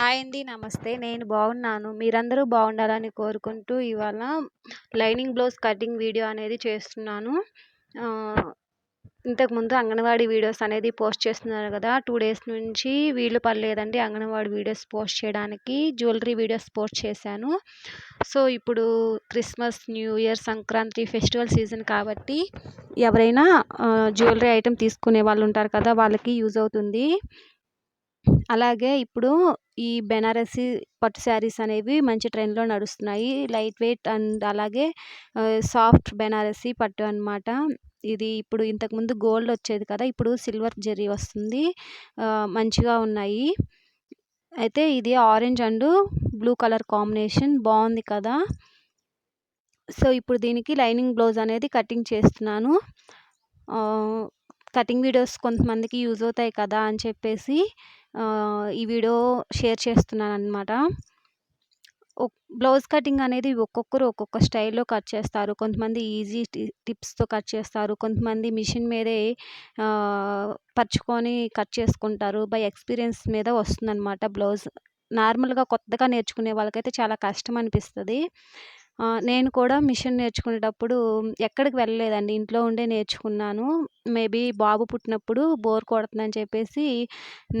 Hi అండి నమస్తే. నేను బాగున్నాను. మీరందరూ బాగుండాలని కోరుకుంటూ ఇవాళ లైనింగ్ బ్లౌజ్ కటింగ్ వీడియో అనేది చేస్తున్నాను. ఇంతకుముందు అంగన్వాడీ వీడియోస్ అనేది పోస్ట్ చేస్తున్నారు కదా టూ డేస్ నుంచి వీలు పర్లేదండి అంగన్వాడీ వీడియోస్ పోస్ట్ చేయడానికి. జ్యువెలరీ వీడియోస్ పోస్ట్ చేశాను. సో ఇప్పుడు Christmas New Year Sankranti festival season కాబట్టి ఎవరైనా జ్యువెలరీ ఐటెం తీసుకునే వాళ్ళు ఉంటారు కదా వాళ్ళకి యూజ్ అవుతుంది. అలాగే ఇప్పుడు ఈ బెనారసి పట్టు శారీస్ అనేవి మంచి ట్రెండ్లో నడుస్తున్నాయి. లైట్ వెయిట్ అండ్ అలాగే సాఫ్ట్ బెనారసి పట్టు అనమాట ఇది ఇప్పుడు ఇంతకుముందు గోల్డ్ వచ్చేది కదా ఇప్పుడు సిల్వర్ జెర్రీ వస్తుంది. మంచిగా ఉన్నాయి. అయితే ఇది orange and blue colour combination బాగుంది కదా. సో ఇప్పుడు దీనికి లైనింగ్ బ్లౌజ్ అనేది కటింగ్ చేస్తున్నాను. కటింగ్ వీడియోస్ కొంతమందికి యూజ్ అవుతాయి కదా అని చెప్పేసి ఈ వీడియో షేర్ చేస్తున్నాను అనమాట బ్లౌజ్ కటింగ్ అనేది ఒక్కొక్కరు ఒక్కొక్క స్టైల్లో కట్ చేస్తారు. కొంతమంది ఈజీ టిప్స్తో కట్ చేస్తారు. కొంతమంది మిషన్ మీదే పరుచుకొని కట్ చేసుకుంటారు. బై ఎక్స్పీరియన్స్ మీద వస్తుందన్నమాట బ్లౌజ్. నార్మల్గా కొత్తగా నేర్చుకునే వాళ్ళకైతే చాలా కష్టం అనిపిస్తుంది. నేను కూడా మిషన్ నేర్చుకునేటప్పుడు ఎక్కడికి వెళ్ళలేదండి. ఇంట్లో ఉండే నేర్చుకున్నాను. మేబీ బాబు పుట్టినప్పుడు బోర్ కొడుతుందని చెప్పేసి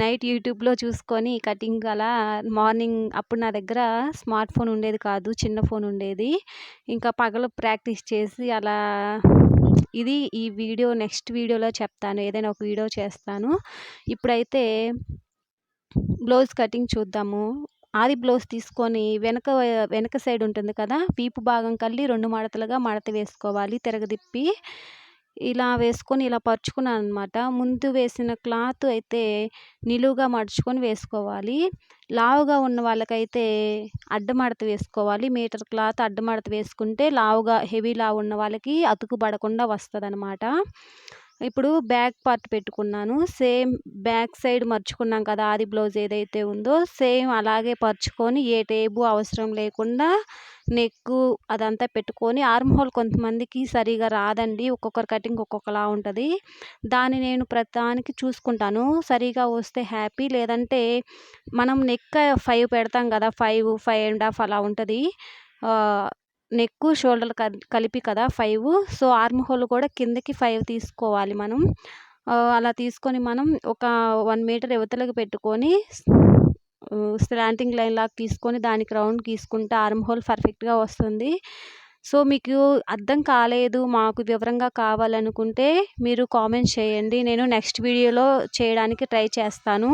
నైట్ యూట్యూబ్లో చూసుకొని కటింగ్ అలా మార్నింగ్ అప్పుడు నా దగ్గర స్మార్ట్ ఫోన్ ఉండేది కాదు చిన్న ఫోన్ ఉండేది. ఇంకా పగలు ప్రాక్టీస్ చేసి అలా ఇది ఈ వీడియో నెక్స్ట్ వీడియోలో చెప్తాను. ఏదైనా ఒక వీడియో చేస్తాను. ఇప్పుడైతే బ్లౌజ్ కటింగ్ చూద్దాము. ఆది బ్లౌజ్ తీసుకొని వెనక వెనక సైడ్ ఉంటుంది కదా వీపు భాగం కల్లి రెండు మడతలుగా మడత వేసుకోవాలి తిరగదిప్పి ఇలా వేసుకొని ఇలా పరుచుకున్నాను అనమాట ముందు వేసిన క్లాత్ అయితే నిలువుగా మడుచుకొని వేసుకోవాలి. లావుగా ఉన్న వాళ్ళకైతే అడ్డమడత వేసుకోవాలి. మీటర్ క్లాత్ అడ్డమడత వేసుకుంటే లావుగా హెవీ లావు ఉన్న వాళ్ళకి అతుకు పడకుండా వస్తుంది అనమాట ఇప్పుడు బ్యాక్ పార్ట్ పెట్టుకున్నాను. సేమ్ బ్యాక్ సైడ్ మర్చుకున్నాం కదా ఆది బ్లౌజ్ ఏదైతే ఉందో సేమ్ అలాగే పరుచుకొని ఏ టేబు అవసరం లేకుండా నెక్ అదంతా పెట్టుకొని ఆర్మ్ హోల్ కొంతమందికి సరిగా రాదండి. ఒక్కొక్కరి కటింగ్ ఒక్కొక్కలా ఉంటుంది. దాన్ని నేను ప్రతిదానికి చూసుకుంటాను. సరిగా వస్తే హ్యాపీ. లేదంటే మనం నెక్ ఫైవ్ పెడతాం కదా ఫైవ్ ఫైవ్ అండ్ హాఫ్ అలా ఉంటుంది. నెక్ షోల్డర్ కలిపి కదా ఫైవ్. సో ఆర్మ్ హోల్ కూడా కిందకి ఫైవ్ తీసుకోవాలి మనం. అలా తీసుకొని మనం ఒక వన్ మీటర్ యువతలకు పెట్టుకొని స్లాంటింగ్ లైన్ లాగా తీసుకొని దానికి రౌండ్ గీసుకుంటే ఆర్మ్ హోల్ పర్ఫెక్ట్గా వస్తుంది. సో మీకు అర్థం కాలేదు మాకు వివరంగా కావాలనుకుంటే మీరు కామెంట్ చేయండి. నేను నెక్స్ట్ వీడియోలో చేయడానికి ట్రై చేస్తాను.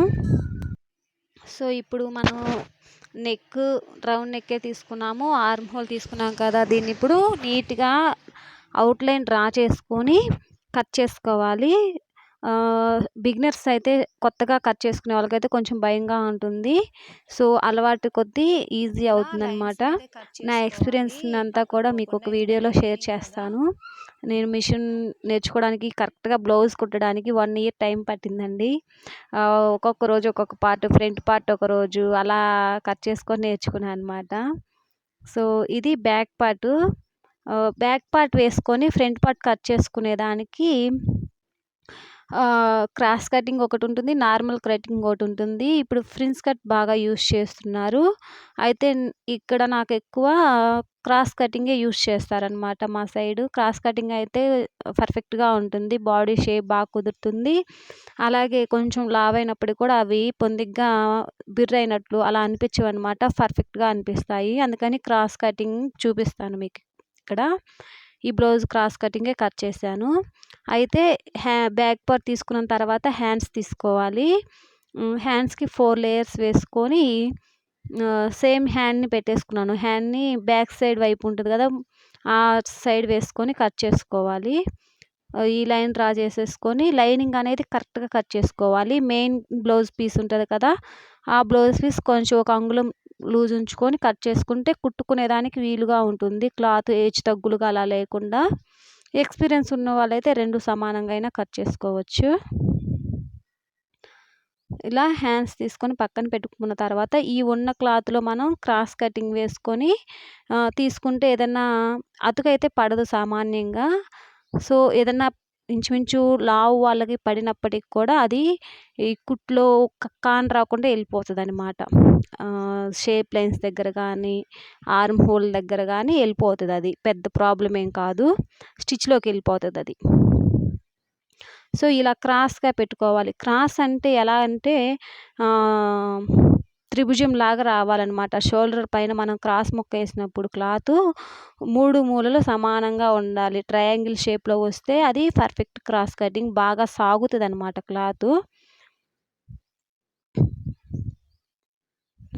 సో ఇప్పుడు మనం నెక్ రౌండ్ నెక్కే తీసుకున్నాము ఆర్మ్ హోల్ తీసుకున్నాం కదా దీన్ని. ఇప్పుడు నీట్గా అవుట్లైన్ డ్రా చేసుకొని కట్ చేసుకోవాలి. బిగినర్స్ అయితే కొత్తగా కట్ చేసుకునే వాళ్ళకైతే కొంచెం భయంగా ఉంటుంది. సో అలవాటు కొద్దీ ఈజీ అవుతుంది అనమాట నా ఎక్స్పీరియన్స్ అంతా కూడా మీకు ఒక వీడియోలో షేర్ చేస్తాను. నేను మిషన్ నేర్చుకోవడానికి కరెక్ట్గా బ్లౌజ్ కుట్టడానికి వన్ ఇయర్ టైం పట్టిందండి. ఒక్కొక్క రోజు ఒక్కొక్క పార్ట్ ఫ్రంట్ పార్ట్ ఒక రోజు అలా కట్ చేసుకొని నేర్చుకున్నాను అనమాట సో ఇది బ్యాక్ పార్ట్. బ్యాక్ పార్ట్ వేసుకొని ఫ్రంట్ పార్ట్ కట్ చేసుకునే దానికి క్రాస్ కటింగ్ ఒకటి ఉంటుంది నార్మల్ కటింగ్ ఒకటి ఉంటుంది. ఇప్పుడు ఫ్రిన్స్ కట్ బాగా యూస్ చేస్తున్నారు. అయితే ఇక్కడ నాకు ఎక్కువ క్రాస్ కటింగే యూస్ చేస్తారనమాట మా సైడు. క్రాస్ కటింగ్ అయితే పర్ఫెక్ట్గా ఉంటుంది బాడీ షేప్ బాగా కుదురుతుంది. అలాగే కొంచెం లావ్ అయినప్పుడు కూడా అవి పొందిగ్గా బిర్రైనట్లు అలా అనిపించవు అనమాట పర్ఫెక్ట్గా అనిపిస్తాయి. అందుకని క్రాస్ కటింగ్ చూపిస్తాను మీకు ఇక్కడ. ఈ బ్లౌజ్ క్రాస్ కటింగే కట్ చేశాను. అయితే హ్యా బ్యాక్ పార్ట్ తీసుకున్న తర్వాత హ్యాండ్స్ తీసుకోవాలి. హ్యాండ్స్కి ఫోర్ లేయర్స్ వేసుకొని సేమ్ హ్యాండ్ని పెట్టేసుకున్నాను. హ్యాండ్ని బ్యాక్ సైడ్ వైపు ఉంటుంది కదా ఆ సైడ్ వేసుకొని కట్ చేసుకోవాలి. ఈ లైన్ డ్రా చేసేసుకొని లైనింగ్ అనేది కరెక్ట్గా కట్ చేసుకోవాలి. మెయిన్ బ్లౌజ్ పీస్ ఉంటుంది కదా ఆ బ్లౌజ్ పీస్ కొంచెం ఒక అంగుళం లూజ్ ఉంచుకొని కట్ చేసుకుంటే కుట్టుకునేదానికి వీలుగా ఉంటుంది. క్లాత్ ఏజ్ తగ్గులుగా అలా లేకుండా ఎక్స్పీరియన్స్ ఉన్న వాళ్ళైతే రెండు సమానంగా అయినా కట్ చేసుకోవచ్చు. ఇలా హ్యాండ్స్ తీసుకొని పక్కన పెట్టుకున్న తర్వాత ఈ ఉన్న క్లాత్లో మనం క్రాస్ కటింగ్ వేసుకొని తీసుకుంటే ఏదన్నా అతుకైతే పడదు సామాన్యంగా. సో ఏదన్నా ఇంచుమించు లావు వాళ్ళకి పడినప్పటికి కూడా అది ఈ కుట్లో కాన్ రాకుండా వెళ్ళిపోతుందనమాట షేప్ లైన్స్ దగ్గర కానీ ఆర్మ్ హోల్ దగ్గర కానీ వెళ్ళిపోతుంది అది పెద్ద ప్రాబ్లం ఏం కాదు. స్టిచ్లోకి వెళ్ళిపోతుంది అది సో ఇలా క్రాస్గా పెట్టుకోవాలి. క్రాస్ అంటే ఎలా అంటే త్రిభుజం లాగా రావాలన్నమాట. షోల్డర్ పైన మనం క్రాస్ ముక్క వేసినప్పుడు క్లాత్ మూడు మూలలు సమానంగా ఉండాలి. ట్రయాంగిల్ షేప్లో వస్తే అది పర్ఫెక్ట్ క్రాస్ కటింగ్ బాగా సాగుతుంది అనమాట క్లాత్.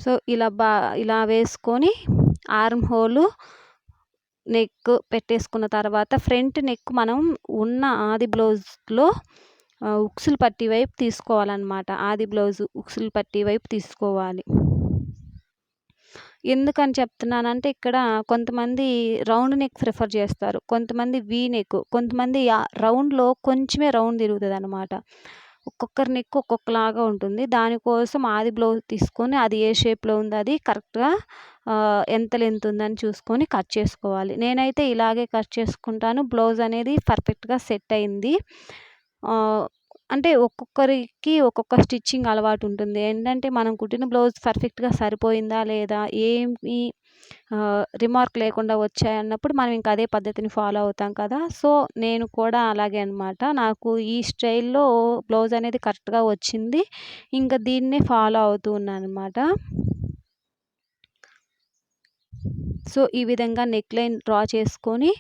సో ఇలా బా ఇలా వేసుకొని ఆర్మ్ హోలు నెక్ పెట్టేసుకున్న తర్వాత ఫ్రంట్ నెక్ మనం ఉన్న ఆది బ్లౌజ్లో ఉక్సులు పట్టి వైపు తీసుకోవాలన్నమాట. ఆది బ్లౌజ్ ఉక్సులు పట్టి వైపు తీసుకోవాలి. ఎందుకని చెప్తున్నానంటే ఇక్కడ కొంతమంది రౌండ్ నెక్ ప్రిఫర్ చేస్తారు. కొంతమంది వీ నెక్ కొంతమంది రౌండ్లో కొంచెమే రౌండ్ తిరుగుతుంది అనమాట ఒక్కొక్కరి నెక్ ఒక్కొక్కలాగా ఉంటుంది. దానికోసం ఆది బ్లౌజ్ తీసుకొని అది ఏ షేప్లో ఉంది అది కరెక్ట్గా ఎంత లెంత్ ఉందని చూసుకొని కట్ చేసుకోవాలి. నేనైతే ఇలాగే కట్ చేసుకుంటాను. బ్లౌజ్ అనేది పర్ఫెక్ట్గా సెట్ అయింది. అంటే ఒక్కొక్కరికి ఒక్కొక్క స్టిచ్చింగ్ అలవాటు ఉంటుంది. ఏంటంటే మనం కుట్టిన బ్లౌజ్ పర్ఫెక్ట్గా సరిపోయిందా లేదా? ఏమి రిమార్క్ లేకుండా వచ్చాయన్నప్పుడు మనం ఇంకా అదే పద్ధతిని ఫాలో అవుతాం కదా! సో నేను కూడా అలాగే అనమాట నాకు ఈ స్టైల్లో బ్లౌజ్ అనేది కరెక్ట్గా వచ్చింది. ఇంకా దీన్నే ఫాలో అవుతూ ఉన్నాను అనమాట సో ఈ విధంగా నెక్ లైన్ డ్రా చేసుకొని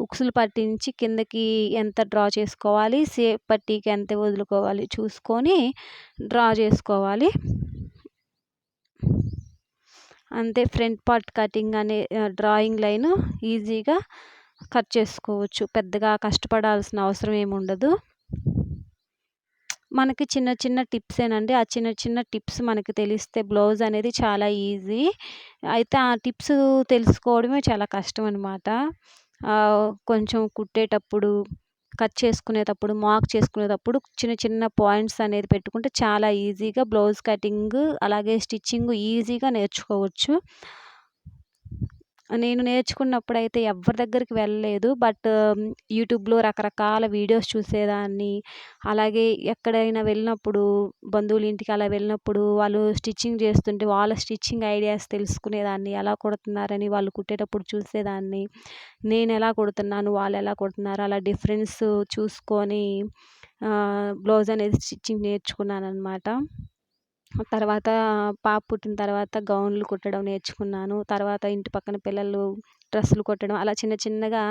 ఉక్సులు పట్టించి కిందకి ఎంత డ్రా చేసుకోవాలి సేప్ పట్టీకి ఎంత వదులుకోవాలి చూసుకొని డ్రా చేసుకోవాలి. అంతే ఫ్రంట్ పార్ట్ కటింగ్ అనే డ్రాయింగ్ లైన్ ఈజీగా కట్ చేసుకోవచ్చు. పెద్దగా కష్టపడాల్సిన అవసరం ఏమి ఉండదు మనకి చిన్న చిన్న టిప్సేనండి. ఆ చిన్న చిన్న టిప్స్ మనకి తెలిస్తే బ్లౌజ్ అనేది చాలా ఈజీ. అయితే ఆ టిప్స్ తెలుసుకోవడమే చాలా కష్టం అనమాట కొంచెం కుట్టేటప్పుడు కట్ చేసుకునేటప్పుడు మార్క్ చేసుకునేటప్పుడు చిన్న చిన్న పాయింట్స్ అనేది పెట్టుకుంటే చాలా ఈజీగా బ్లౌజ్ కటింగ్ అలాగే స్టిచ్చింగ్ ఈజీగా నేర్చుకోవచ్చు. నేను నేర్చుకున్నప్పుడు అయితే ఎవరి దగ్గరికి వెళ్ళలేదు. బట్ యూట్యూబ్లో రకరకాల వీడియోస్ చూసేదాన్ని. అలాగే ఎక్కడైనా వెళ్ళినప్పుడు బంధువుల ఇంటికి అలా వెళ్ళినప్పుడు వాళ్ళు స్టిచ్చింగ్ చేస్తుంటే వాళ్ళ స్టిచ్చింగ్ ఐడియాస్ తెలుసుకునేదాన్ని. ఎలా కుడుతున్నారని వాళ్ళు కుట్టేటప్పుడు చూసేదాన్ని. నేను ఎలా కుడుతున్నాను వాళ్ళు ఎలా కుడుతున్నారు అలా డిఫరెన్స్ చూసుకొని బ్లౌజ్ అనేది స్టిచ్చింగ్ నేర్చుకున్నాను అనమాట తర్వాత పాప పుట్టిన తర్వాత గౌన్లు కుట్టడం నేర్చుకున్నాను. తర్వాత ఇంటి పక్కన పిల్లలు డ్రెస్సులు కుట్టడం అలా చిన్న చిన్నగా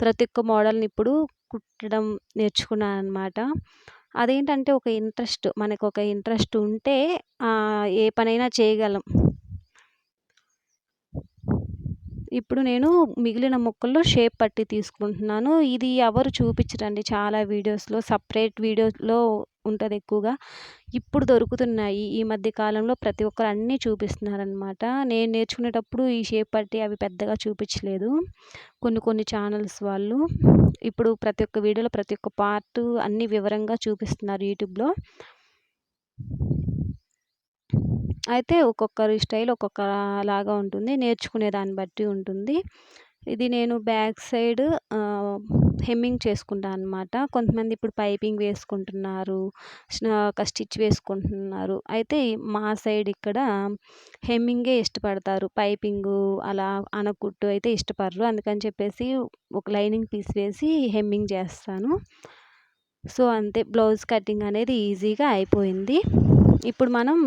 ప్రతి ఒక్క మోడల్ని ఇప్పుడు కుట్టడం నేర్చుకున్నాను అనమాట అదేంటంటే ఒక ఇంట్రెస్ట్ మనకు ఒక ఇంట్రెస్ట్ ఉంటే ఏ పనైనా చేయగలం. ఇప్పుడు నేను మిగిలిన ముక్కల్లో షేప్ పట్టి తీసుకుంటున్నాను. ఇది ఎవరు చూపించరండి? చాలా వీడియోస్లో సపరేట్ వీడియోలో ఉంటుంది ఎక్కువగా. ఇప్పుడు దొరుకుతున్నాయి. ఈ మధ్య కాలంలో ప్రతి ఒక్కరు అన్నీ చూపిస్తున్నారనమాట నేను నేర్చుకునేటప్పుడు ఈ షేప్ పట్టి అవి పెద్దగా చూపించలేదు. కొన్ని కొన్ని ఛానల్స్ వాళ్ళు. ఇప్పుడు ప్రతి ఒక్క వీడియోలో ప్రతి ఒక్క పార్ట్ అన్ని వివరంగా చూపిస్తున్నారు యూట్యూబ్లో. అయితే ఒక్కొక్కరి స్టైల్ ఒక్కొక్క లాగా ఉంటుంది. నేర్చుకునే దాన్ని బట్టి ఉంటుంది. ఇది నేను బ్యాక్ సైడ్ హెమ్మింగ్ చేసుకుంటాను అనమాట కొంతమంది ఇప్పుడు పైపింగ్ వేసుకుంటున్నారు ఒక స్టిచ్ వేసుకుంటున్నారు. అయితే మా సైడ్ ఇక్కడ హెమ్మింగే ఇష్టపడతారు. పైపింగు అలా అనకుట్టు అయితే ఇష్టపడరు. అందుకని చెప్పేసి ఒక లైనింగ్ పీస్ వేసి హెమ్మింగ్ చేస్తాను. సో అంతే. బ్లౌజ్ కటింగ్ అనేది ఈజీగా అయిపోయింది. ఇప్పుడు మనం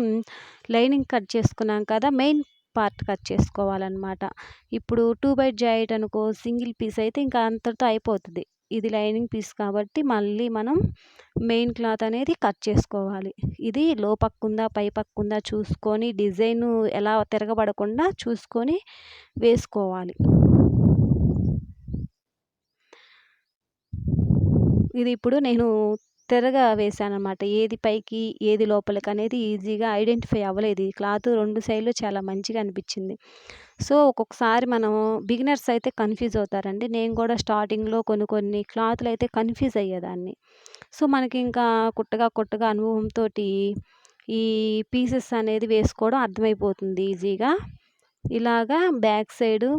లైనింగ్ కట్ చేసుకున్నాం కదా మెయిన్ పార్ట్ కట్ చేసుకోవాలన్నమాట. ఇప్పుడు టూ బై జాయిట్ అనుకో సింగిల్ పీస్ అయితే ఇంకా అంతటితో అయిపోతుంది. ఇది లైనింగ్ పీస్ కాబట్టి మళ్ళీ మనం మెయిన్ క్లాత్ అనేది కట్ చేసుకోవాలి. ఇది లో పక్కుందా పై పక్కుందా చూసుకొని డిజైన్ ఎలా తిరగబడకుండా చూసుకొని వేసుకోవాలి. ఇది ఇప్పుడు నేను తెరగా వేశాను అనమాట ఏది పైకి ఏది లోపలికి అనేది ఈజీగా ఐడెంటిఫై అవ్వలేదు. ఈ క్లాత్ రెండు సైడ్లు చాలా మంచిగా అనిపించింది. సో ఒక్కొక్కసారి మనం బిగినర్స్ అయితే కన్ఫ్యూజ్ అవుతారండి. నేను కూడా స్టార్టింగ్లో కొన్ని కొన్ని క్లాత్లు అయితే కన్ఫ్యూజ్ అయ్యేదాన్ని. సో మనకి ఇంకా కుట్టగా కుట్టగా అనుభవంతో ఈ పీసెస్ అనేది వేసుకోవడం అర్థమైపోతుంది ఈజీగా. ఇలాగా బ్యాక్ సైడు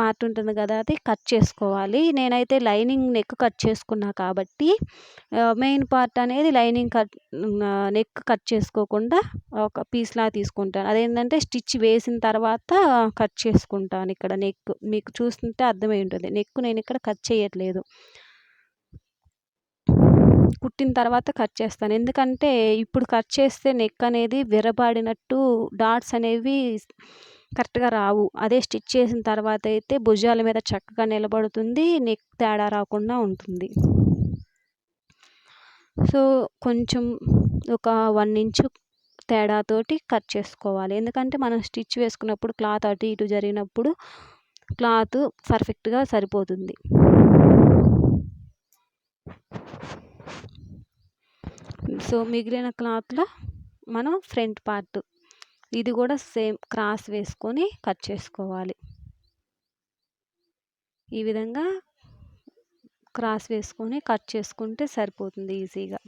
పార్ట్ ఉంటుంది కదా అది కట్ చేసుకోవాలి. నేనైతే లైనింగ్ నెక్ కట్ చేసుకున్నా కాబట్టి మెయిన్ పార్ట్ అనేది లైనింగ్ కట్ నెక్ కట్ చేసుకోకుండా ఒక పీస్లా తీసుకుంటాను. అదేంటంటే స్టిచ్ వేసిన తర్వాత కట్ చేసుకుంటాను ఇక్కడ నెక్. మీకు చూస్తుంటే అర్థమై ఉంటుంది. నెక్ నేను ఇక్కడ కట్ చేయట్లేదు. కుట్టిన తర్వాత కట్ చేస్తాను. ఎందుకంటే ఇప్పుడు కట్ చేస్తే నెక్ అనేది విరబాడినట్టు డాట్స్ అనేవి కరెక్ట్గా రావు. అదే స్టిచ్ చేసిన తర్వాత అయితే భుజాల మీద చక్కగా నిలబడుతుంది. నెక్ తేడా రాకుండా ఉంటుంది. సో కొంచెం ఒక వన్ ఇంచు తేడాతోటి కట్ చేసుకోవాలి. ఎందుకంటే మనం స్టిచ్ వేసుకున్నప్పుడు క్లాత్ అటు ఇటు జరిగినప్పుడు క్లాత్ పర్ఫెక్ట్గా సరిపోతుంది. సో మిగిలిన క్లాత్లో మనం ఫ్రంట్ పార్ట్ ఇది కూడా సేమ్ క్రాస్ వేసుకొని కట్ చేసుకోవాలి. ఈ విధంగా క్రాస్ వేసుకొని కట్ చేసుకుంటే సరిపోతుంది ఈజీగా.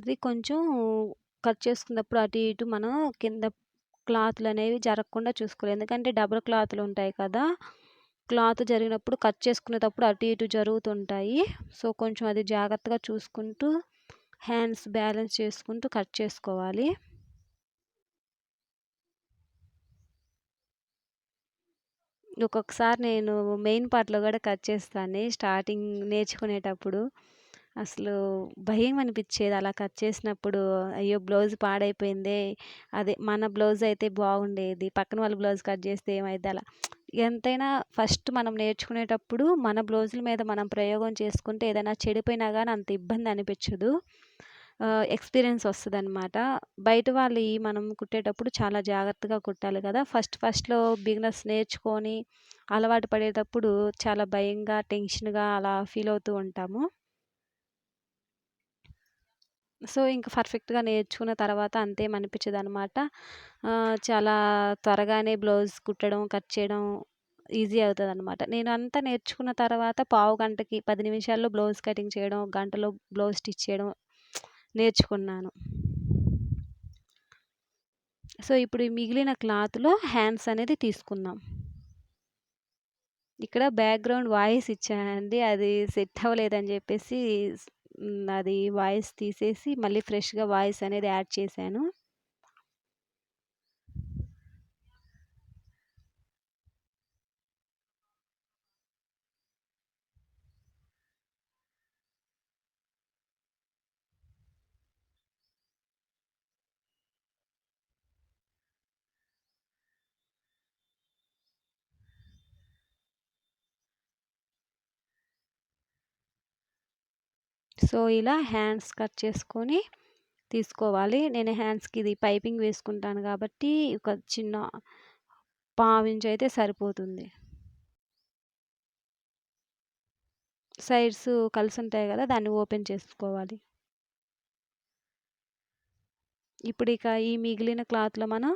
ఇది కొంచెం కట్ చేసుకున్నప్పుడు అటు ఇటు మనం కింద క్లాత్లు అనేవి జరగకుండా చూసుకోవాలి. ఎందుకంటే డబుల్ క్లాత్లు ఉంటాయి కదా క్లాత్ జరిగినప్పుడు కట్ చేసుకునేటప్పుడు అటు ఇటు జరుగుతుంటాయి. సో కొంచెం అది జాగ్రత్తగా చూసుకుంటూ హ్యాండ్స్ బ్యాలెన్స్ చేసుకుంటూ కట్ చేసుకోవాలి. ఒక్కొక్కసారి నేను మెయిన్ పార్ట్లో కూడా కట్ చేస్తాను స్టార్టింగ్ నేర్చుకునేటప్పుడు. అసలు భయం అనిపించేది అలా కట్ చేసినప్పుడు. అయ్యో! బ్లౌజ్ పాడైపోయిందే. అదే మన బ్లౌజ్ అయితే బాగుండేది. పక్కన వాళ్ళ బ్లౌజ్ కట్ చేస్తే ఏమైద్ది అలా. ఎంతైనా ఫస్ట్ మనం నేర్చుకునేటప్పుడు మన బ్లౌజుల మీద మనం ప్రయోగం చేసుకుంటే ఏదైనా చెడిపోయినా కానీ అంత ఇబ్బంది అనిపించదు ఎక్స్పీరియన్స్ వస్తుంది అనమాట బయట వాళ్ళు మనం కుట్టేటప్పుడు చాలా జాగ్రత్తగా కుట్టాలి కదా. ఫస్ట్ ఫస్ట్లో బిగినర్స్ నేర్చుకొని అలవాటు పడేటప్పుడు చాలా భయంగా టెన్షన్గా అలా ఫీల్ అవుతూ ఉంటాము. సో ఇంక పర్ఫెక్ట్గా నేర్చుకున్న తర్వాత అంతే అనిపించదు అనమాట చాలా త్వరగానే బ్లౌజ్ కుట్టడం కట్ చేయడం ఈజీ అవుతుంది అనమాట నేను అంతా నేర్చుకున్న తర్వాత పావు గంటకి పది నిమిషాల్లో బ్లౌజ్ కటింగ్ చేయడం గంటలో బ్లౌజ్ స్టిచ్ చేయడం నేర్చుకున్నాను. సో ఇప్పుడు మిగిలిన క్లాత్లో హ్యాండ్స్ అనేది తీసుకుందాం. ఇక్కడ బ్యాక్గ్రౌండ్ వాయిస్ ఇచ్చానండి. అది సెట్ అవ్వలేదని చెప్పేసి అది వాయిస్ తీసేసి మళ్ళీ ఫ్రెష్గా వాయిస్ అనేది యాడ్ చేశాను. సో ఇలా హ్యాండ్స్ కట్ చేసుకొని తీసుకోవాలి. నేను హ్యాండ్స్కి ఇది పైపింగ్ వేసుకుంటాను కాబట్టి ఒక చిన్న పావించి అయితే సరిపోతుంది. సైడ్స్ కలిసి ఉంటాయి కదా దాన్ని ఓపెన్ చేసుకోవాలి. ఇప్పుడు ఇక ఈ మిగిలిన క్లాత్లో మనం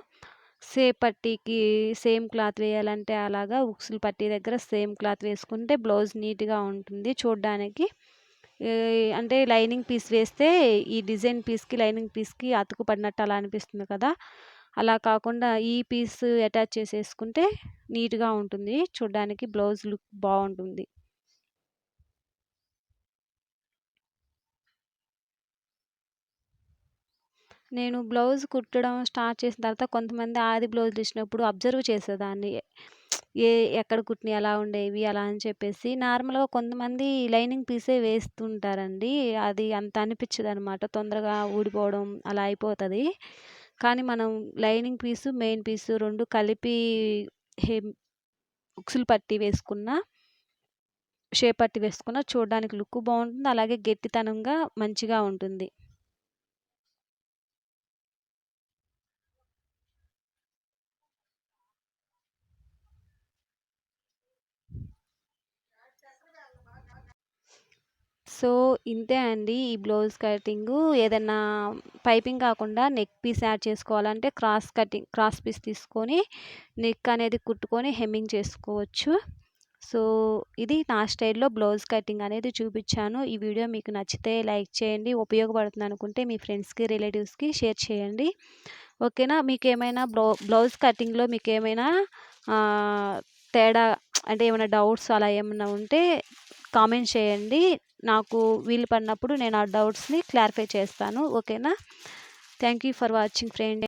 సేమ్ పట్టీకి సేమ్ క్లాత్ వేయాలంటే అలాగా ఉక్సులు పట్టీ దగ్గర సేమ్ క్లాత్ వేసుకుంటే బ్లౌజ్ నీట్గా ఉంటుంది చూడడానికి. అంటే లైనింగ్ పీస్ వేస్తే ఈ డిజైన్ పీస్కి లైనింగ్ పీస్కి అతుకు పడినట్టు అలా అనిపిస్తుంది కదా. అలా కాకుండా ఈ పీస్ అటాచ్ చేసేసుకుంటే నీట్గా ఉంటుంది. చూడడానికి బ్లౌజ్ లుక్ బాగుంటుంది. నేను బ్లౌజ్ కుట్టడం స్టార్ట్ చేసిన తర్వాత కొంతమంది ఆది బ్లౌజులు ఇచ్చినప్పుడు అబ్జర్వ్ చేసేదాన్ని. ఏ ఎక్కడ కుట్టినవి ఎలా ఉండేవి అలా అని చెప్పేసి నార్మల్గా కొంతమంది లైనింగ్ పీసే వేస్తుంటారండి. అది అంత అనిపించదు అనమాట తొందరగా ఊడిపోవడం అలా అయిపోతుంది. కానీ మనం లైనింగ్ పీసు మెయిన్ పీసు రెండు కలిపి హెమ్ ఉక్సులు పట్టి వేసుకున్న షేప్ పట్టి వేసుకున్న చూడడానికి లుక్ బాగుంటుంది. అలాగే గట్టితనంగా మంచిగా ఉంటుంది. సో ఇంతే అండి. ఈ బ్లౌజ్ కటింగు ఏదన్నా పైపింగ్ కాకుండా నెక్ పీస్ యాడ్ చేసుకోవాలంటే క్రాస్ కటింగ్ క్రాస్ పీస్ తీసుకొని నెక్ అనేది కుట్టుకొని హెమ్మింగ్ చేసుకోవచ్చు. సో ఇది నా స్టైల్లో బ్లౌజ్ కటింగ్ అనేది చూపించాను. ఈ వీడియో మీకు నచ్చితే లైక్ చేయండి. ఉపయోగపడుతుంది అనుకుంటే మీ ఫ్రెండ్స్కి రిలేటివ్స్కి షేర్ చేయండి. ఓకేనా? మీకు ఏమైనా బ్లౌ బ్లౌజ్ కటింగ్లో మీకు ఏమైనా తేడా అంటే ఏమైనా డౌట్స్ అలా ఏమైనా ఉంటే కామెంట్ చేయండి. నాకు వీలు పడినప్పుడు నేను ఆ డౌట్స్ని క్లారిఫై చేస్తాను. ఓకేనా? Thank you for watching friend.